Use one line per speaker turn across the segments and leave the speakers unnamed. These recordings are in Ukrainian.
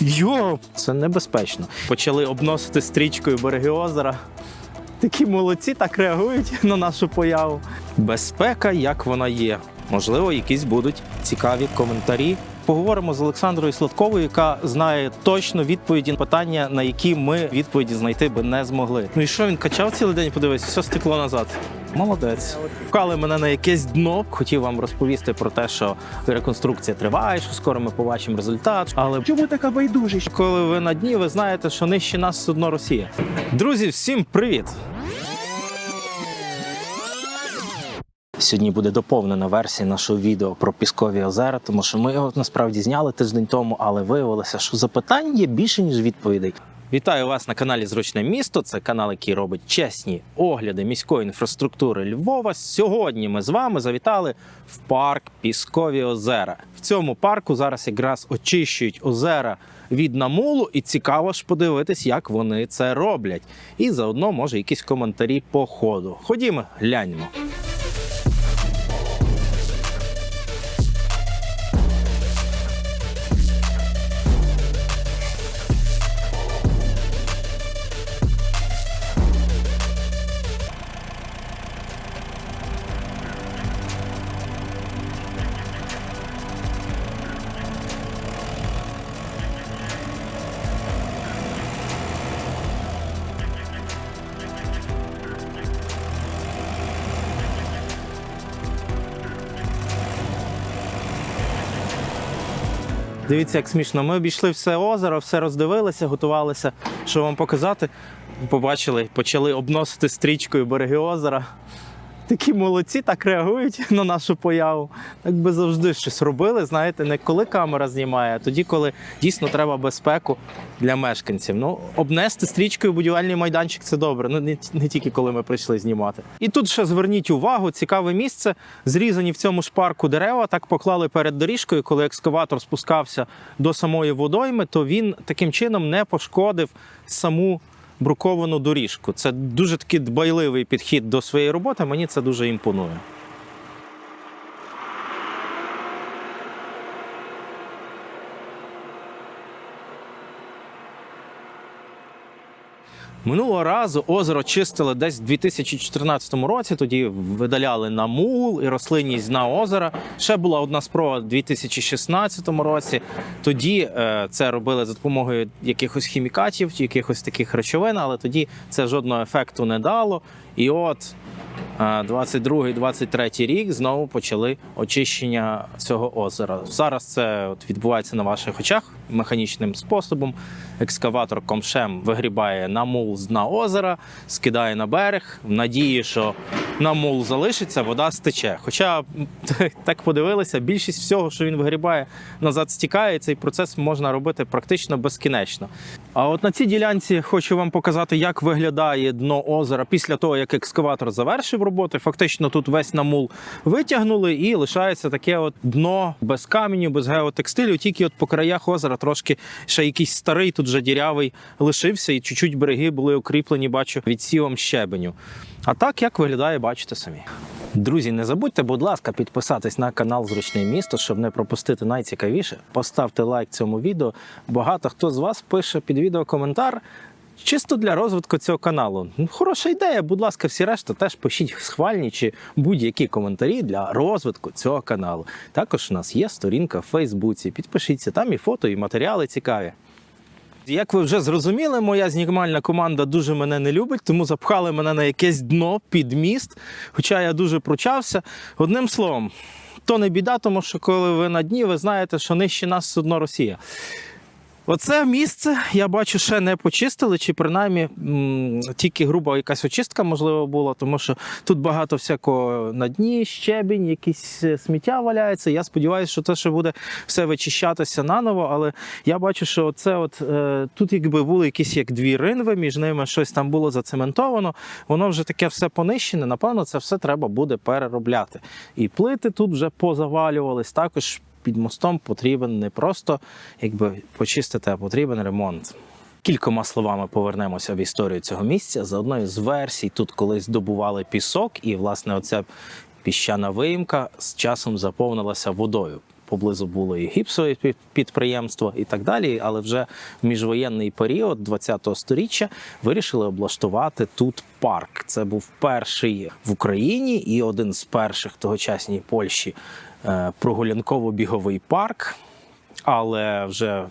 Йо, це небезпечно. Почали обносити стрічкою береги озера. Такі молодці так реагують на нашу появу. Безпека, як вона є. Можливо, якісь будуть цікаві коментарі. Поговоримо з Олександрою Сладковою, яка знає точно відповіді на питання, на які ми відповіді знайти би не змогли. Ну і що він качав цілий день? Подивись, все стекло назад. Молодець. Вкали мене на якесь дно. Хотів вам розповісти про те, що реконструкція триває, що скоро ми побачимо результат. Але
Чому така байдужість?
коли ви на дні, ви знаєте, що нижче нас все одно Росія. Друзі, всім привіт! Сьогодні буде доповнена версія нашого відео про піскові озера, тому що ми його насправді зняли тиждень тому, але виявилося, що запитань є більше ніж відповідей. Вітаю вас на каналі Зручне місто. Це канал, який робить чесні огляди міської інфраструктури Львова. Сьогодні ми з вами завітали в парк Піскові озера. В цьому парку зараз якраз очищують озера від намулу, і цікаво ж подивитись, як вони це роблять. І заодно може якісь коментарі по ходу. Ходімо, гляньмо. Дивіться, як смішно. Ми обійшли все озеро, все роздивилися, готувалися, що вам показати. Побачили, почали обносити стрічкою береги озера. Такі молодці так реагують на нашу появу. Так би завжди щось робили, знаєте, не коли камера знімає, а тоді, коли дійсно треба безпеку для мешканців. Ну, обнести стрічкою будівельний майданчик це добре. Ну не, не тільки коли ми прийшли знімати. І тут ще зверніть увагу, цікаве місце. Зрізані в цьому ж парку дерева так поклали перед доріжкою, коли екскаватор спускався до самої водойми, то він таким чином не пошкодив саму бруковану доріжку. Це дуже такий дбайливий підхід до своєї роботи. Мені це дуже імпонує. Минулого разу озеро чистили десь в 2014 році. Тоді видаляли намул і рослинність дна озера. Ще була одна спроба в 2016 році. Тоді е, це робили за допомогою якихось хімікатів, якихось таких речовин, але тоді це жодного ефекту не дало. І от 22-23 рік знову почали очищення цього озера. Зараз це от відбувається на ваших очах механічним способом. Екскаватор комшем вигрібає намул з дна озера, скидає на берег в надії, що намул залишиться, вода стече. Хоча так подивилися, більшість всього, що він вигрібає, назад стікає. Цей процес можна робити практично безкінечно. А от на цій ділянці хочу вам показати, як виглядає дно озера після того, як екскаватор завершив роботи. Фактично тут весь намул витягнули і лишається таке от дно без каменю, без геотекстилю. Тільки от по краях озера трошки ще якийсь старий, тут же дірявий лишився, і чуть-чуть береги були укріплені, бачу, відсівом щебеню. А так як виглядає, бачите самі. Друзі, не забудьте, будь ласка, підписатись на канал Зручне місто, щоб не пропустити найцікавіше. Поставте лайк цьому відео. Багато хто з вас пише під відео коментар. Чисто для розвитку цього каналу. Ну, Хороша ідея, будь ласка, всі решта теж пишіть схвальні чи будь-які коментарі для розвитку цього каналу. Також у нас є сторінка в Фейсбуці. Підпишіться, там і фото, і матеріали цікаві. Як ви вже зрозуміли, моя знімальна команда дуже мене не любить, тому запхали мене на якесь дно під міст. Хоча я дуже пручався. Одним словом, то не біда, тому що коли ви на дні, ви знаєте, що нижче нас все одно Росія. Оце місце я бачу, ще не почистили, чи принаймні м, тільки груба якась очистка можливо була, тому що тут багато всякого на дні, щебінь, якісь е, сміття валяється. Я сподіваюся, що це ще буде все вичищатися наново. Але я бачу, що це от е, тут, якби були якісь як дві ринви, між ними щось там було зацементовано. Воно вже таке все понищене. Напевно, це все треба буде переробляти. І плити тут вже позавалювались також під мостом потрібен не просто якби почистити, а потрібен ремонт. Кількома словами повернемося в історію цього місця. За одною з версій, тут колись добували пісок, і власне оця піщана виїмка з часом заповнилася водою. поблизу було і гіпсове підприємство, і так далі. Але вже в міжвоєнний період 20-го сторіччя вирішили облаштувати тут парк. Це був перший в Україні і один з перших тогочасній Польщі прогулянково-біговий парк. Але вже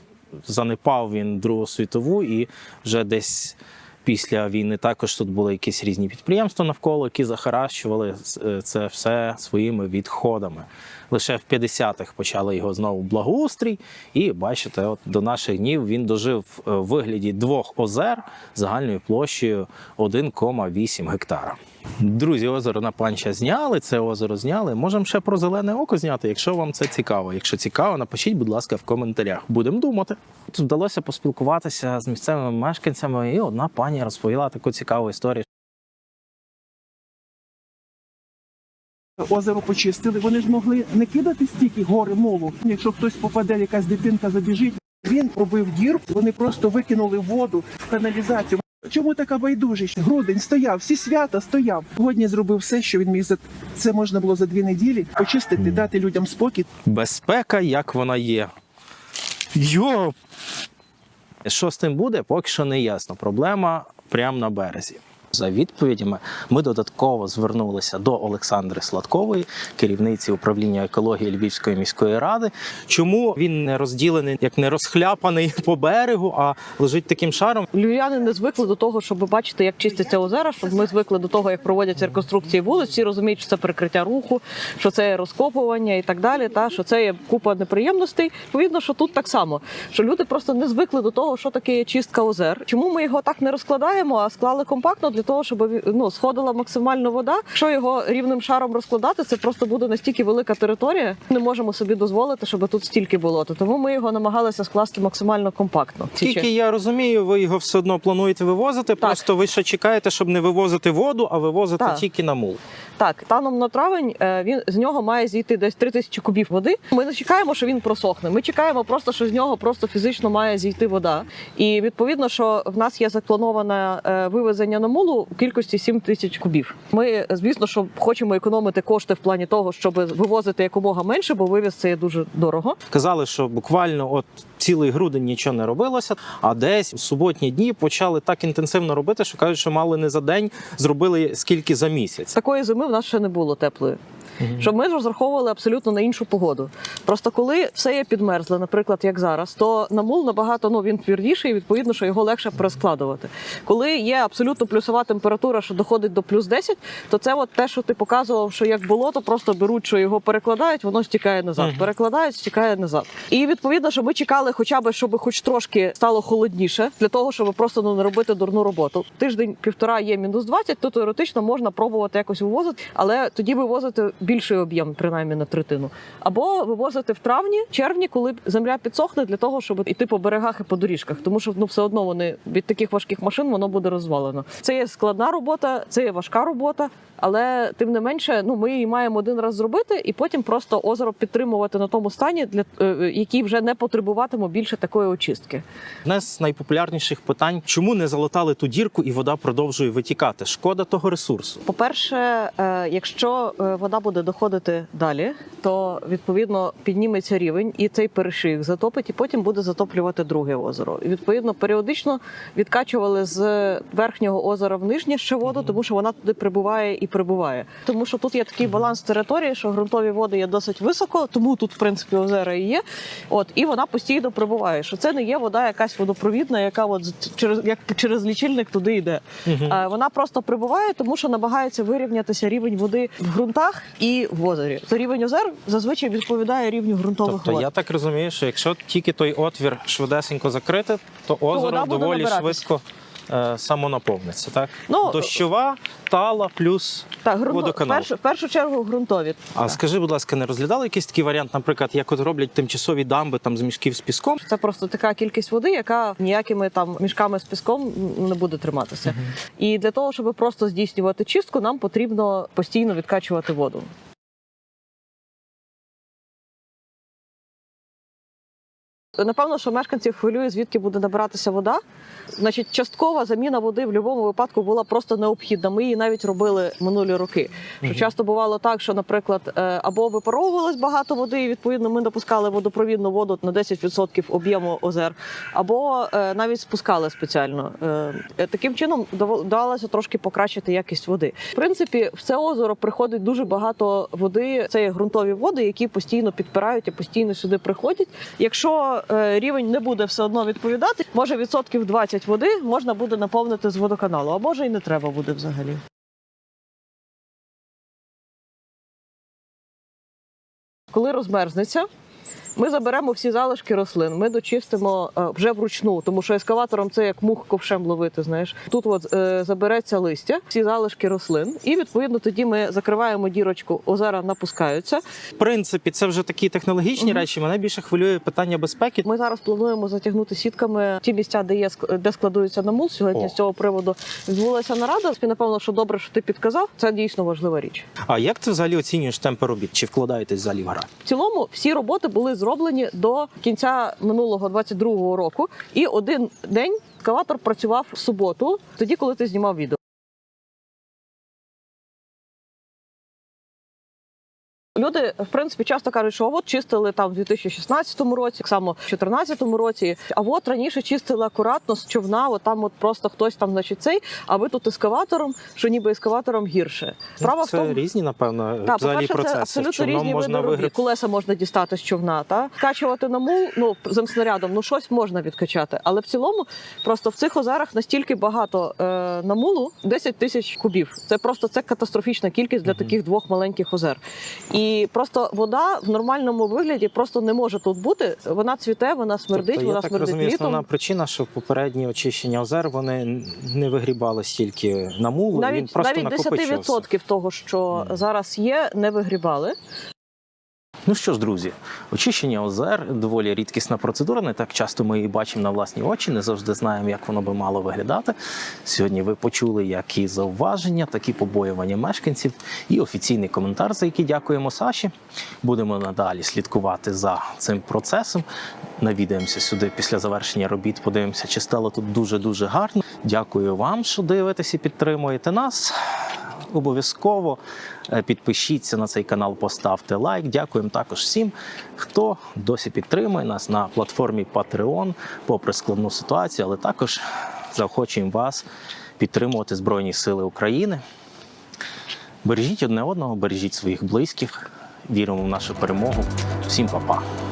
занепав він Другу світову і вже десь. Після війни також тут були якісь різні підприємства навколо, які захаращували е, це все своїми відходами. Лише в 50-х почали його знову благоустрій, і бачите, от до наших днів він дожив е, в вигляді двох озер загальною площею 1,8 гектара. Друзі, озеро на панча зняли. Це озеро зняли. Можемо ще про зелене око зняти, якщо вам це цікаво. Якщо цікаво, напишіть, будь ласка, в коментарях. Будемо думати. Тут вдалося поспілкуватися з місцевими мешканцями, і одна пані розповіла таку цікаву історію.
Озеро почистили, вони ж могли не кидати стільки гори молу. Якщо хтось попаде, якась дитинка забіжить, він робив дірку, вони просто викинули воду в каналізацію. Чому така байдужість? Грудень стояв, всі свята стояв. Сьогодні зробив все, що він міг за це можна було за дві неділі почистити, дати людям спокій.
Безпека, як вона є. Йо! Що з тим буде, поки що не ясно. Проблема прямо на березі. За відповідями ми додатково звернулися до Олександри Сладкової, керівниці управління екології Львівської міської ради. Чому він не розділений, як не розхляпаний по берегу, а лежить таким шаром?
Львів'яни не звикли до того, щоб бачити, як чистяться озера, щоб ми звикли до того, як проводяться реконструкції вулиць. Всі розуміють, що це перекриття руху, що це є розкопування і так далі. Та що це є купа неприємностей. Відповідно, що тут так само, що люди просто не звикли до того, що таке є чистка озер. Чому ми його так не розкладаємо, а склали компактно для того, щоб ну сходила максимально вода. Якщо його рівним шаром розкладати, це просто буде настільки велика територія. Не можемо собі дозволити, щоб тут стільки болота. Тому ми його намагалися скласти максимально компактно.
Скільки я розумію, ви його все одно плануєте вивозити. Просто ви ще чекаєте, щоб не вивозити воду, а вивозити
Так.
тільки на мул.
Так, станом на травень е, він з нього має зійти десь 3 тисячі кубів води. Ми не чекаємо, що він просохне. Ми чекаємо просто, що з нього просто фізично має зійти вода. І відповідно, що в нас є заплановане е, вивезення на мулу в кількості 7 тисяч кубів. Ми, звісно, що хочемо економити кошти в плані того, щоб вивозити якомога менше, бо вивіз це є дуже дорого.
Казали, що буквально от цілий грудень нічого не робилося, а десь в суботні дні почали так інтенсивно робити, що кажуть, що мали не за день, зробили скільки за місяць.
Такої зими в нас ще не було теплої. Щоб ми розраховували абсолютно на іншу погоду. Просто коли все є підмерзле, наприклад, як зараз, то на мул набагато ну він твердіший, і відповідно, що його легше перескладувати. Коли є абсолютно плюсова температура, що доходить до плюс 10, то це от те, що ти показував, що як було, то просто беруть, що його перекладають, воно стікає назад.
Мгм.
Перекладають, стікає назад. І відповідно, що ми чекали, хоча б щоб хоч трошки стало холодніше, для того, щоб просто ну не робити дурну роботу. Тиждень півтора є мінус 20, то теоретично можна пробувати якось вивозити, але тоді вивозити більший об'єм, принаймні на третину. Або вивозити в травні, червні, коли земля підсохне, для того, щоб іти по берегах і по доріжках, тому що ну все одно вони від таких важких машин воно буде розвалено. Це є складна робота, це є важка робота. Але тим не менше, ну ми її маємо один раз зробити, і потім просто озеро підтримувати на тому стані, для е, е, який вже не потребуватиме більше такої очистки.
Одне з найпопулярніших питань: чому не залатали ту дірку і вода продовжує витікати? Шкода того ресурсу.
По-перше, е, якщо е, вода буде доходити далі, то відповідно підніметься рівень, і цей перешив затопить, і потім буде затоплювати друге озеро. І відповідно періодично відкачували з верхнього озера в нижнє ще воду, тому що вона туди прибуває і прибуває. Тому що тут є такий баланс території, що ґрунтові води є досить високо, тому тут в принципі озера і є. От і вона постійно прибуває. Що це не є вода, якась водопровідна, яка от через як через лічильник туди йде. Е, Вона просто прибуває, тому що намагається вирівнятися рівень води в ґрунтах і в озері. То рівень озер зазвичай відповідає рівню ґрунтових
Тобто
вод.
я так розумію, що якщо тільки той отвір швидесенько закрити, то озеро
вода буде
доволі
набиратись.
швидко самонаповниться. Так
Ну,
дощова, тала плюс
Так, ґрунто, в,
водоканал.
першу, в першу чергу ґрунтові.
А скажи, будь ласка, не розглядали якийсь такий варіант, наприклад, як от роблять тимчасові дамби там з мішків з піском?
Це просто така кількість води, яка ніякими там мішками з піском не буде триматися. І для того, щоб просто здійснювати чистку, нам потрібно постійно відкачувати воду. Напевно, що мешканців хвилює, звідки буде набиратися вода. Значить, часткова заміна води в будь-якому випадку була просто необхідна. Ми її навіть робили минулі роки. Що часто бувало так, що, наприклад, е, або випаровувалось багато води, і відповідно ми допускали водопровідну воду на 10% об'єму озер, або е, навіть спускали спеціально. Е, Таким чином вдавалося трошки покращити якість води. В принципі, в це озеро приходить дуже багато води. Це є ґрунтові води, які постійно підпирають і постійно сюди приходять. Якщо е, рівень не буде все одно відповідати, може відсотків 20 води можна буде наповнити з водоканалу, а може і не треба буде взагалі. Коли розмерзнеться, ми заберемо всі залишки рослин. Ми дочистимо е, вже вручну, тому що ескаватором це як мух ковшем ловити. Знаєш, тут от е, забереться листя, всі залишки рослин, і відповідно тоді ми закриваємо дірочку. Озера напускаються.
В принципі, це вже такі технологічні
Мгм.
речі. Мене більше хвилює питання безпеки.
Ми зараз плануємо затягнути сітками ті місця, де є де складується намул. Сьогодні
О.
з цього приводу відбулася нарада. І, Напевно, що добре, що ти підказав. Це дійсно важлива річ.
А як ти взагалі оцінюєш темпи робіт? Чи вкладаєтесь взагалі в графік?
В цілому всі роботи були зроблені до кінця минулого 22-го року, і один день екскаватор працював в суботу, тоді, коли ти знімав відео. Люди, в принципі, часто кажуть, що от чистили там в 2016 році, так само в 2014 році. А от раніше чистили акуратно з човна, от там от просто хтось там, значить, цей, а ви тут ескаватором, що ніби ескаватором гірше. Справа
Ну, це
в тому,
різні, напевно,
так,
взагалі
по-перше, це
процеси.
абсолютно
Човном
різні
можна
види
виграти.
Колеса можна дістати з човна, та скачувати на мул, ну земснарядом, ну щось можна відкачати. Але в цілому, просто в цих озерах настільки багато е, на мулу 10 тисяч кубів. Це просто це катастрофічна кількість для
Мгм.
таких двох маленьких озер. І просто вода в нормальному вигляді просто не може тут бути. Вона цвіте, вона смердить,
Тобто,
вона
я так
смердить
розумію,
літом.
основна причина, що попередні очищення озер вони не вигрібали стільки на мулу, він просто
навіть
накопичувався.
10% того, що зараз є, не вигрібали.
Ну що ж, друзі, очищення озер доволі рідкісна процедура. Не так часто ми її бачимо на власні очі, не завжди знаємо, як воно би мало виглядати. Сьогодні ви почули як і зауваження, так побоювання мешканців, і офіційний коментар, за який дякуємо Саші. Будемо надалі слідкувати за цим процесом. Навідаємося сюди після завершення робіт. Подивимося, чи стало тут дуже дуже гарно. Дякую вам, що дивитесь і підтримуєте нас. Обов'язково е, підпишіться на цей канал, поставте лайк. Дякуємо також всім, хто досі підтримує нас на платформі Patreon, попри складну ситуацію, але також заохочуємо вас підтримувати Збройні Сили України. Бережіть одне одного, бережіть своїх близьких. Віримо в нашу перемогу. Всім па-па!